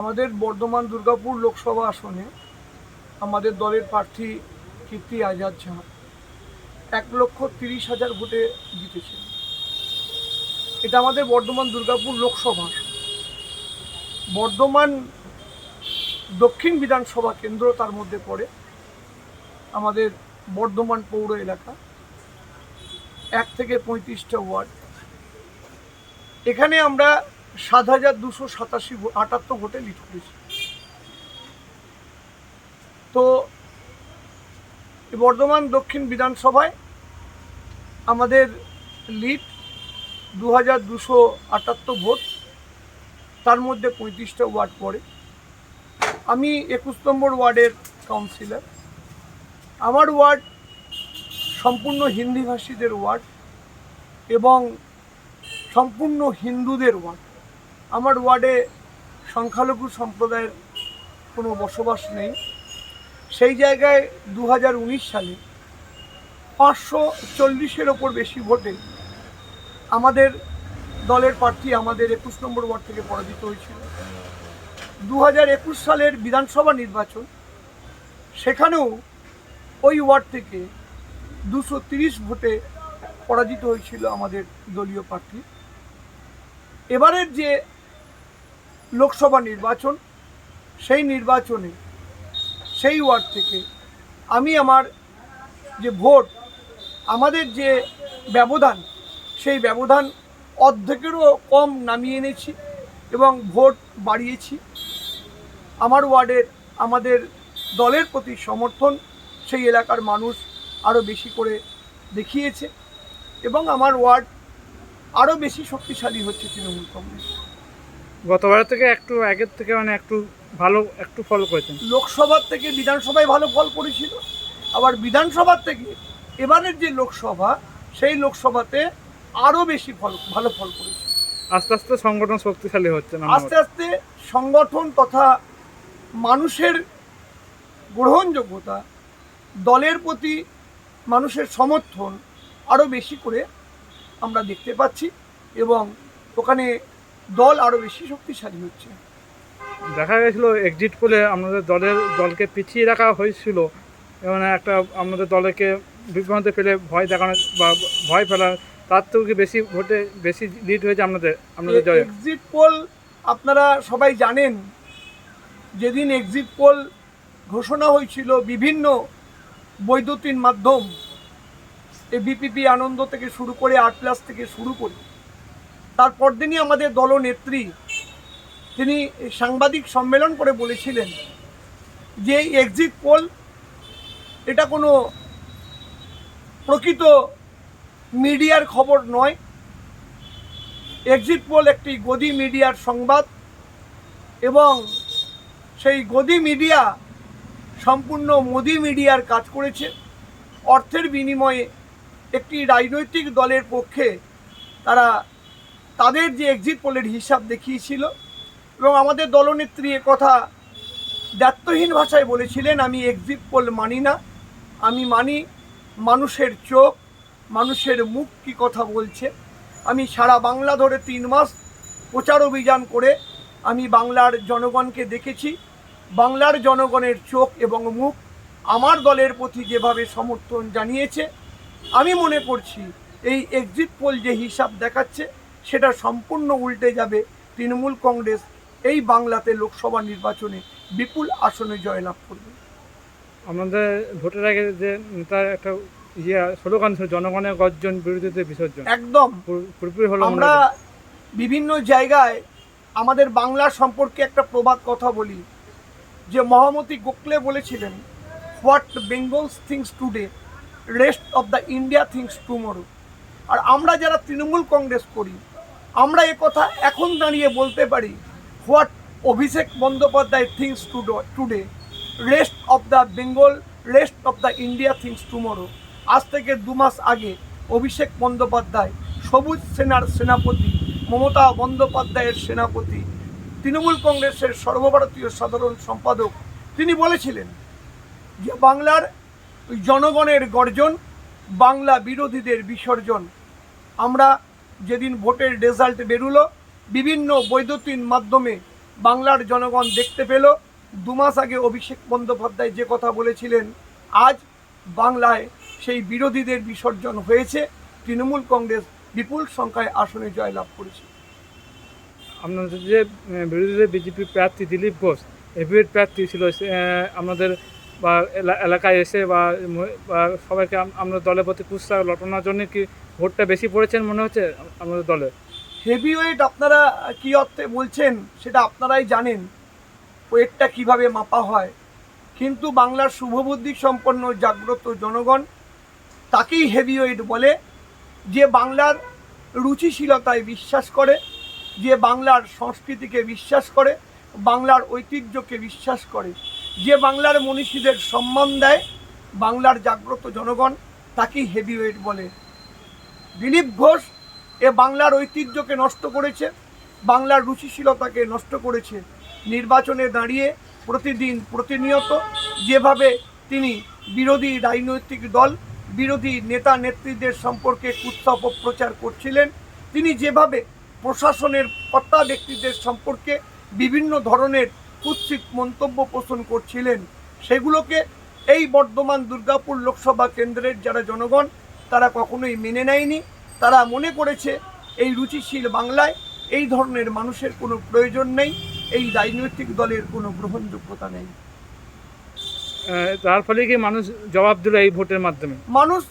আমাদের বর্ধমান দুর্গাপুর লোকসভা আসনে আমাদের দলের প্রার্থী কীর্তি আজাদ ঝা এক লক্ষ তিরিশ হাজার ভোটে জিতেছেন। এটা আমাদের বর্ধমান দুর্গাপুর লোকসভা বর্ধমান দক্ষিণ বিধানসভা কেন্দ্র তার মধ্যে পড়ে আমাদের বর্ধমান পৌর এলাকা, এক থেকে পঁয়ত্রিশটা ওয়ার্ড। এখানে আমরা সাত হাজার দুশো সাতাশি আটাত্তর ভোটে লিড করেছি। তো বর্ধমান দক্ষিণ বিধানসভায় আমাদের লিড দু হাজার দুশো আটাত্তর ভোট, তার মধ্যে পঁয়ত্রিশটা ওয়ার্ড পড়ে। আমি একুশ নম্বর ওয়ার্ডের কাউন্সিলর। আমার ওয়ার্ড সম্পূর্ণ হিন্দিভাষীদের ওয়ার্ড এবং সম্পূর্ণ হিন্দুদের ওয়ার্ড। আমার ওয়ার্ডে সংখ্যালঘু সম্প্রদায়ের কোনো বসবাস নেই। সেই জায়গায় দু হাজার উনিশ সালে পাঁচশো চল্লিশের ওপর বেশি ভোটে আমাদের দলের প্রার্থী আমাদের একুশ নম্বর ওয়ার্ড থেকে পরাজিত হয়েছিল। দু সালের বিধানসভা নির্বাচন, সেখানেও ওই ওয়ার্ড থেকে দুশো ভোটে পরাজিত হয়েছিল আমাদের দলীয় প্রার্থী। এবারের যে লোকসভা নির্বাচন, সেই নির্বাচনে, সেই ওয়ার্ড থেকে আমি আমার যে ভোট, আমাদের যে ব্যবধান, সেই ব্যবধান অর্ধেকেরও কম নামিয়ে এনেছি এবং ভোট বাড়িয়েছি। আমার ওয়ার্ডের, আমাদের দলের প্রতি সমর্থন সেই এলাকার মানুষ আরও বেশি করে দেখিয়েছে এবং আমার ওয়ার্ড আরও বেশি শক্তিশালী হচ্ছে তৃণমূল কংগ্রেস। গতবার থেকে একটু আগের থেকে মানে একটু ভালো একটু ফল করেছেন। লোকসভার থেকে বিধানসভায় ভালো ফল করেছিল। আবার বিধানসভার থেকে এবারের যে লোকসভা সেই লোকসভাতে আরও বেশি ফল ভালো ফল করেছে। আস্তে আস্তে সংগঠন শক্তিশালী হচ্ছে না আস্তে আস্তে সংগঠন তথা মানুষের গ্রহণযোগ্যতা দলের প্রতি মানুষের সমর্থন আরও বেশি করে আমরা দেখতে পাচ্ছি এবং ওখানে দল আরও বেশি শক্তিশালী হচ্ছে। দেখা গেছিল এক্সিট পোলে আমাদের দলের দলকে পিছিয়ে রাখা হয়েছিল। মানে একটা আমাদের দলকে বিভ্রান্তে ফেলে ভয় দেখানো বা ভয় ফেলা তার থেকেও কি বেশি ভোটে বেশি লিড হয়েছে আপনাদের আপনাদের জয়ে? এক্সিট পোল আপনারা সবাই জানেন যেদিন এক্সিট পোল ঘোষণা হয়েছিল বিভিন্ন বৈদ্যুতিন মাধ্যম এ বিপিপি আনন্দ থেকে শুরু করে আট প্লাস থেকে শুরু করে তারপর দিনই আমাদের দলনেত্রী তিনি সাংবাদিক সম্মেলন করে বলেছিলেন যে এক্সিট পোল এটা কোনো প্রকৃত মিডিয়ার খবর নয়। এক্সিট পোল একটি গদি মিডিয়ার সংবাদ এবং সেই গদি মিডিয়া সম্পূর্ণ মোদি মিডিয়ার কাজ করেছে। অর্থের বিনিময়ে একটি রাজনৈতিক দলের পক্ষে তারা তাদের যে এক্সিট পোলের হিসাব দেখিয়েছিল এবং আমাদের দলনেত্রী কথা দায়িত্বহীন ভাষায় বলেছিলেন, আমি এক্সিট পোল মানি না। আমি মানি মানুষের চোখ, মানুষের মুখ কি কথা বলছে। আমি সারা বাংলা ধরে তিন মাস প্রচার অভিযান করে আমি বাংলার জনগণকে দেখেছি। বাংলার জনগণের চোখ এবং মুখ আমার দলের প্রতি যেভাবে সমর্থন জানিয়েছে, আমি মনে করছি এই এক্সিট পোল যে হিসাব দেখাচ্ছে সেটা সম্পূর্ণ উল্টে যাবে তৃণমূল কংগ্রেস এই বাংলাতে লোকসভা নির্বাচনে বিপুল আসনে জয়লাভ করবে। আমাদের ভোটের আগে যে নেতার একটা ইয়ে স্লোগান ছিল জনগণের গর্জন বিরোধীদের বিসর্জন। একদম। পুরোপুরি হলো আমরা বিভিন্ন জায়গায় আমাদের বাংলা সম্পর্কে একটা প্রবাদ কথা বলি যে মহামতি গোখলে বলেছিলেন what Bengals thinks today rest of the India thinks tomorrow. আর আমরা যারা তৃণমূল কংগ্রেস করি আমরা এ কথা এখন দাঁড়িয়ে বলতে পারি, what Abhishek Bandyopadhyay thinks today rest of the Bengal, rest of the India thinks tomorrow. আজ থেকে দু মাস আগে অভিষেক বন্দ্যোপাধ্যায়, সবুজ সেনার সেনাপতি, মমতা বন্দ্যোপাধ্যায়ের সেনাপতি, তৃণমূল কংগ্রেসের সর্বভারতীয় সাধারণ সম্পাদক, তিনি বলেছিলেন যে বাংলার জনগণের গর্জন, বাংলা বিরোধীদের বিসর্জন। আমরা যেদিন ভোটের রেজাল্ট বেরুলো, বিভিন্ন বৈদ্যুতিন মাধ্যমে বাংলার জনগণ দেখতে পেল। দু মাস আগে অভিষেক বন্দ্যোপাধ্যায় যে কথা বলেছিলেন, আজ বাংলায় সেই বিরোধীদের বিসর্জন হয়েছে। তৃণমূল কংগ্রেস বিপুল সংখ্যায় আসনে জয়লাভ করেছে। আপনাদের যে বিরোধীদের বিজেপি প্রার্থী দিলীপ ঘোষ এভিএড প্রার্থী ছিল আমাদের বা এলা- এলাকায় এসে বা সবাইকে আমরা দলের প্রতি কুৎসা লটনার জন্য কি ভোটটা বেশি পড়েছেন মনে হচ্ছে আমাদের দলে? হেভি ওয়েট আপনারা কি অর্থে বলছেন সেটা আপনারাই জানেন ওয়েটটা কীভাবে মাপা হয়। কিন্তু বাংলার শুভবুদ্ধি সম্পন্ন জাগ্রত জনগণ তাকেই হেভি ওয়েট বলে, যে বাংলার রুচিশীলতায় বিশ্বাস করে, যে বাংলার সংস্কৃতিকে বিশ্বাস করে, বাংলার ঐতিহ্যকে বিশ্বাস করে, যে বাংলার মনীষীদের সম্মান দেয়, বাংলার জাগ্রত জনগণ তাকেই হেভি ওয়েট বলে। দিলীপ ঘোষ এ বাংলার ঐতিহ্যকে নষ্ট করেছে, বাংলার রুচিশীলতাকে নষ্ট করেছে। নির্বাচনে দাঁড়িয়ে প্রতিদিন প্রতিনিয়ত যেভাবে তিনি বিরোধী রাজনৈতিক দল, বিরোধী নেতা নেত্রীদের সম্পর্কে কুৎসা অপপ্রচার করছিলেন, তিনি যেভাবে প্রশাসনের কর্তা ব্যক্তিদের সম্পর্কে বিভিন্ন ধরনের কুৎসিত মন্তব্য পোষণ করছিলেন, সেগুলোকে এই বর্ধমান দুর্গাপুর লোকসভা কেন্দ্রের যারা জনগণ তারা কখনোই মেনে নেয়নি। তারা মনে করেছে এই রুচিশীল বাংলায় এই ধরনের মানুষের কোনো প্রয়োজন নেই এই রাজনৈতিক দলের কোনো গ্রহণযোগ্যতা নেই। তার ফলে কি মানুষ জবাব দিল এই ভোটের মাধ্যমে? মানুষ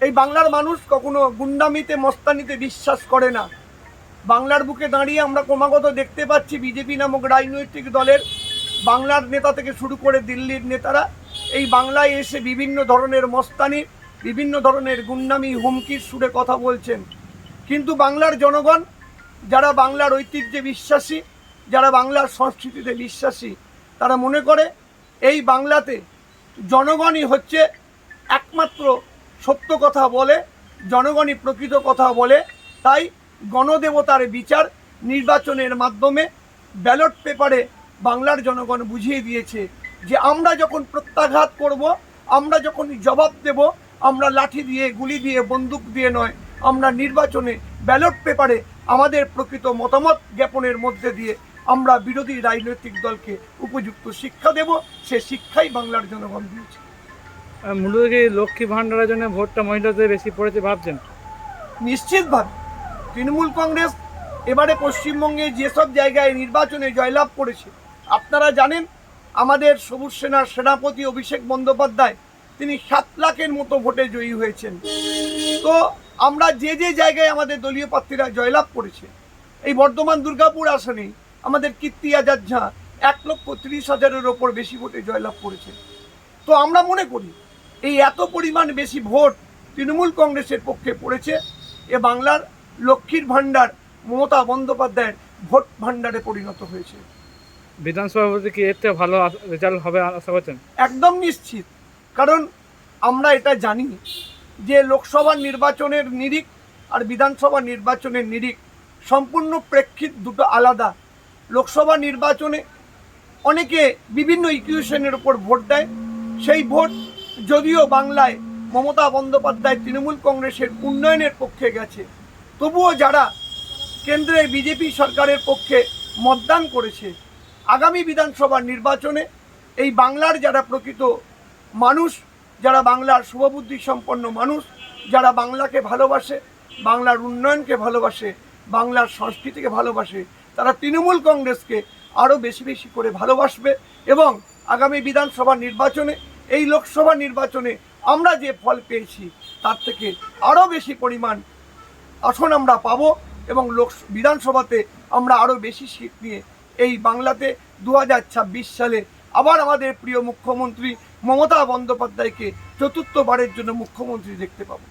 এই বাংলার মানুষ কখনো গুন্ডামিতে মস্তানিতে বিশ্বাস করে না। বাংলার বুকে দাঁড়িয়ে আমরা ক্রমাগত দেখতে পাচ্ছি বিজেপি নামক রাজনৈতিক দলের বাংলার নেতা থেকে শুরু করে দিল্লির নেতারা এই বাংলায় এসে বিভিন্ন ধরনের মস্তানি বিভিন্ন ধরনের গুন্ডামি, হুমকির সুরে কথা বলছেন। কিন্তু বাংলার জনগণ, যারা বাংলার ঐতিহ্যে বিশ্বাসী, যারা বাংলার সংস্কৃতিতে বিশ্বাসী, তারা মনে করে এই বাংলাতে জনগণই হচ্ছে একমাত্র সত্য কথা বলে, জনগণই প্রকৃত কথা বলে। তাই গণদেবতার বিচার নির্বাচনের মাধ্যমে ব্যালট পেপারে বাংলার জনগণ বুঝিয়ে দিয়েছে যে আমরা যখন প্রত্যাঘাত করব, আমরা যখন জবাব দেব আমরা লাঠি দিয়ে গুলি দিয়ে বন্দুক দিয়ে নয় আমরা নির্বাচনে ব্যালট পেপারে আমাদের প্রকৃত মতামত জ্ঞাপনের মধ্যে দিয়ে আমরা বিরোধী রাজনৈতিক দলকে উপযুক্ত শিক্ষা দেব সে শিক্ষাই বাংলার জনগণ দিয়েছে। মূলত কি লক্ষ্মী ভাণ্ডারের জন্য ভোটটা মহিলাদের বেশি পড়েছে ভাবছেন? নিশ্চিতভাবে। তৃণমূল কংগ্রেস এবারে পশ্চিমবঙ্গে যেসব জায়গায় নির্বাচনে জয়লাভ করেছে আপনারা জানেন আমাদের সবুজ সেনার সেনাপতি অভিষেক বন্দ্যোপাধ্যায় তিনি সাত লাখের মতো ভোটে জয়ী হয়েছেন। তো আমরা যে যে জায়গায় আমাদের দলীয় প্রার্থীরা জয়লাভ করেছে এই বর্ধমান দুর্গাপুর আসনে আমাদের কীর্তি আজাদ ঝা এক লক্ষ তিরিশ হাজারের ওপর বেশি ভোটে জয়লাভ করেছে তো আমরা মনে করি এই এত পরিমাণ বেশি ভোট তৃণমূল কংগ্রেসের পক্ষে পড়েছে এ বাংলার লক্ষ্মীর ভাণ্ডার মমতা বন্দ্যোপাধ্যায়ের ভোট ভাণ্ডারে পরিণত হয়েছে। বিধানসভা কি এর থেকে ভালো রেজাল্ট হবে আশা করছেন? একদম নিশ্চিত। কারণ আমরা এটা জানি যে লোকসভা নির্বাচনের নিরিখ আর বিধানসভা নির্বাচনের নিরিখ সম্পূর্ণ প্রেক্ষিত দুটো আলাদা। লোকসভা নির্বাচনে অনেকে বিভিন্ন ইকুয়েশনের উপর ভোট দেয়। সেই ভোট যদিও বাংলায় মমতা বন্দ্যোপাধ্যায় তৃণমূল কংগ্রেসের উন্নয়নের পক্ষে গেছে, তবুও যারা কেন্দ্রে বিজেপি সরকারের পক্ষে মতদান করেছে, আগামী বিধানসভা নির্বাচনে এই বাংলার যারা প্রকৃত মানুষ, যারা বাংলার শুভবুদ্ধি সম্পন্ন মানুষ, যারা বাংলাকে ভালোবাসে, বাংলার উন্নয়নকে ভালোবাসে, বাংলার সংস্কৃতিকে ভালোবাসে, তারা তৃণমূল কংগ্রেসকে আরও বেশি বেশি করে ভালোবাসবে এবং আগামী বিধানসভা নির্বাচনে, এই লোকসভা নির্বাচনে আমরা যে ফল পেয়েছি, তার থেকে আরও বেশি পরিমাণ আসন আমরা পাব এবং লোক, বিধানসভাতে আমরা আরও বেশি সিট নিয়ে এই বাংলাতে দু হাজার ছাব্বিশ সালে আবার আমাদের প্রিয় মুখ্যমন্ত্রী মমতা বন্দ্যোপাধ্যায়কে চতুর্থবারের জন্য মুখ্যমন্ত্রী দেখতে পাবো।